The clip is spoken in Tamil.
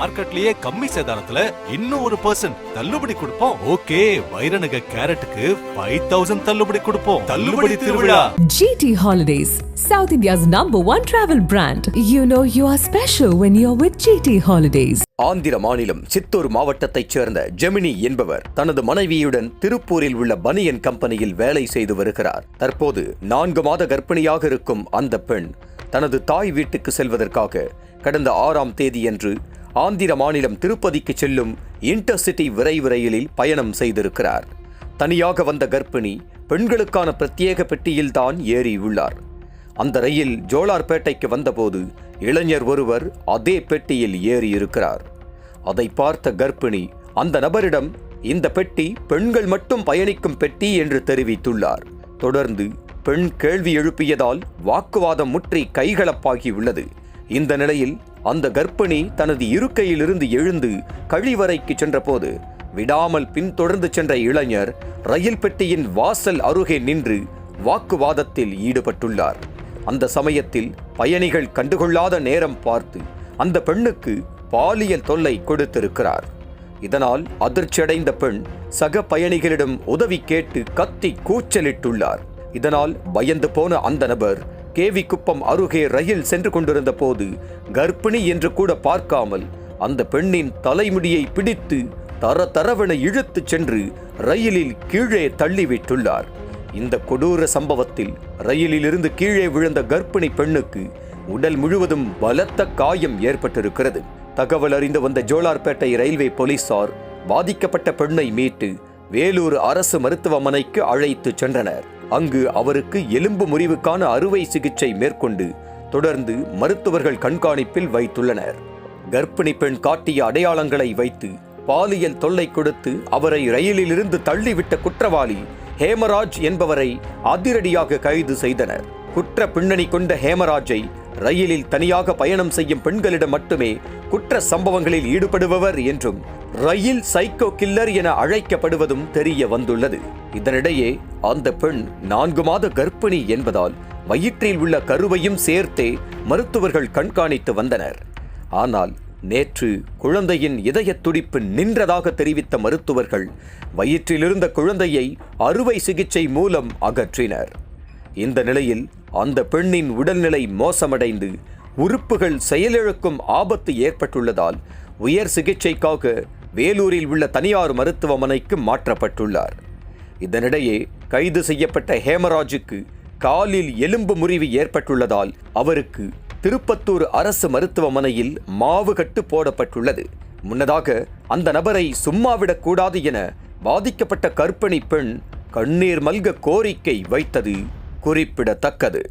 மார்க்கெட்லயே கம்மி சேதாரத்துல இன்னும் ஒரு பர்சன்ட் தள்ளுபடி கொடுப்போம் ஓகே வைரநக கேரட்டுக்கு ஃபைவ் தௌசண்ட் தள்ளுபடி கொடுப்போம் தள்ளுபடி திருவிழா GT Holidays, South India's number one travel brand. You know you are special when you're with GT Holidays. Andhra மாநிலம் சித்தூர் மாவட்டத்தைச் சேர்ந்த ஜெமினி என்பவர் தனது மனைவியுடன் திருப்பூரில் உள்ள பனியன் கம்பெனியில் வேலை செய்து வருகிறார் தற்போது நான்கு மாத கர்ப்பிணியாக இருக்கும் அந்த பெண் தனது தாய் வீட்டுக்கு செல்வதற்காக கடந்த ஆறாம் தேதியன்று ஆந்திர மாநிலம் திருப்பதிக்கு செல்லும் இன்டர்சிட்டி விரைவு ரயிலில் பயணம் செய்திருக்கிறார். தனியாக வந்த கர்ப்பிணி பெண்களுக்கான பிரத்யேக பெட்டியில்தான் ஏறியுள்ளார். அந்த ரயில் ஜோலார்பேட்டைக்கு வந்தபோது இளைஞர் ஒருவர் அதே பெட்டியில் ஏறியிருக்கிறார். அதை பார்த்த கர்ப்பிணி அந்த நபரிடம் இந்த பெட்டி பெண்கள் மட்டும் பயணிக்கும் பெட்டி என்று தெரிவித்துள்ளார். தொடர்ந்து பெண் கேள்வி எழுப்பியதால் வாக்குவாதம் முற்றி கைகலப்பாகியுள்ளது. உள்ளது இந்த நிலையில் அந்த கர்ப்பிணி தனது இருக்கையிலிருந்து எழுந்து கழிவறைக்கு சென்றபோது விடாமல் பின்தொடர்ந்து சென்ற இளைஞர் ரயில் பெட்டியின் வாசல் அருகே நின்று வாக்குவாதத்தில் ஈடுபட்டுள்ளார். அந்த சமயத்தில் பயணிகள் கண்டுகொள்ளாத நேரம் பார்த்து அந்த பெண்ணுக்கு பாலியல் தொல்லை கொடுத்திருக்கிறார். இதனால் அதிர்ச்சியடைந்த பெண் சக பயணிகளிடம் உதவி கேட்டு கத்தி கூச்சலிட்டுள்ளார். இதனால் பயந்து போன அந்த நபர் கேவி குப்பம் அருகே ரயில் சென்று கொண்டிருந்த போது கர்ப்பிணி என்று கூட பார்க்காமல் அந்த பெண்ணின் தலைமுடியை பிடித்து தர தரவென இழுத்துச் சென்று ரயிலில் கீழே தள்ளிவிட்டுள்ளார். இந்த கொடூர சம்பவத்தில் ரயிலிலிருந்து கீழே விழுந்த கர்ப்பிணி பெண்ணுக்கு உடல் முழுவதும் பலத்த காயம் ஏற்பட்டிருக்கிறது. தகவல் அறிந்து வந்த ஜோலார்பேட்டை ரயில்வே போலீசார் பாதிக்கப்பட்ட பெண்ணை மீட்டு வேலூர் அரசு மருத்துவமனைக்கு அழைத்து சென்றனர். அங்கு அவருக்கு எலும்பு முறிவுக்கான அறுவை சிகிச்சை மேற்கொண்டு தொடர்ந்து மருத்துவர்கள் கண்காணிப்பில் வைத்துள்ளனர். கர்ப்பிணி பெண் காட்டிய அடையாளங்களை வைத்து பாலியல் தொல்லை கொடுத்து அவரை ரயிலிலிருந்து தள்ளிவிட்ட குற்றவாளி ஹேமராஜ் என்பவரை அதிரடியாக கைது செய்தனர். குற்ற பின்னணி கொண்ட ஹேமராஜை ரயிலில் தனியாக பயணம் செய்யும் பெண்களிடம் மட்டுமே குற்ற சம்பவங்களில் ஈடுபடுபவர் என்றும் ரயில் சைக்கோ கில்லர் என அழைக்கப்படுவதும் தெரிய வந்துள்ளது. இதனிடையே அந்த பெண் நான்கு மாத கர்ப்பிணி என்பதால் வயிற்றில் உள்ள கருவையும் சேர்த்தே மருத்துவர்கள் கண்காணித்து வந்தனர். ஆனால் நேற்று குழந்தையின் இதய துடிப்பு நின்றதாக தெரிவித்த மருத்துவர்கள் வயிற்றிலிருந்த குழந்தையை அறுவை சிகிச்சை மூலம் அகற்றினர். இந்த நிலையில் அந்த பெண்ணின் உடல்நிலை மோசமடைந்து உறுப்புகள் செயலிழக்கும் ஆபத்து ஏற்பட்டுள்ளதால் உயர் சிகிச்சைக்காக வேலூரில் உள்ள தனியார் மருத்துவமனைக்கு மாற்றப்பட்டுள்ளார். இதனிடையே கைது செய்யப்பட்ட ஹேமராஜுக்கு காலில் எலும்பு முறிவு ஏற்பட்டுள்ளதால் அவருக்கு திருப்பத்தூர் அரசு மருத்துவமனையில் மாவு கட்டு போடப்பட்டுள்ளது. முன்னதாக அந்த நபரை சும்மாவிடக்கூடாது என பாதிக்கப்பட்ட கர்ப்பிணி பெண் கண்ணீர் மல்க கோரிக்கை வைத்தது குறிப்பிடத்தக்கது.